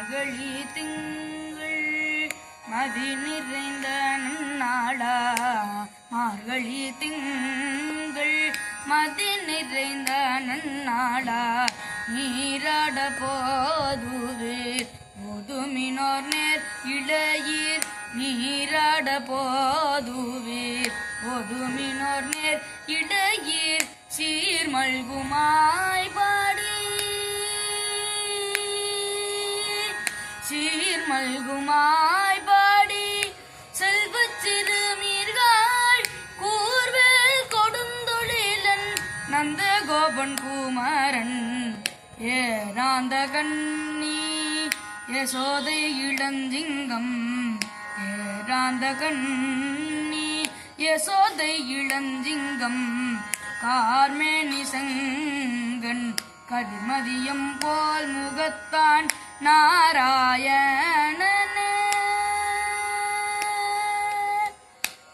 மார்கழி திங்கள் மதி நிறைந்த நாளா மார்கழி திங்கள் மதி நிறைந்த நன்னாளா? நீராட போதுவே முதுமினோர் நேர் இளையீர். நீராட போதுவீர் முதுமினோர் நேர் இடையீர் சீர்மல்குமாய் சீர் மல்குமாய் பாடி செல்வச் சிறுமீர்கள் கூர்வேல் கொடுந்தொழிலன் நந்த கோபன் குமரன் ஏராந்த கண்ணி யசோதை இளஞ்சிங்கம். ஏராந்த கண்ணி யசோதை இளஞ்சிங்கம். கார்மேனி செங்கன் கதிமதியம் போல் முகத்தான் நாராயணனே.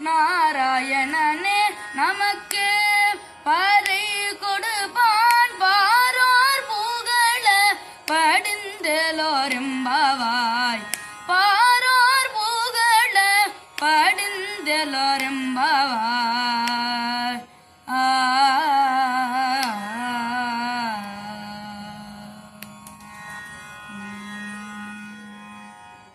நாராயணனே நமக்கு பறை கொடுப்பான். பாரோர் புகழ படிந்தலோரெம்பாவாய். பாரோர் புகழ படிந்தலோரெம்பாவாய்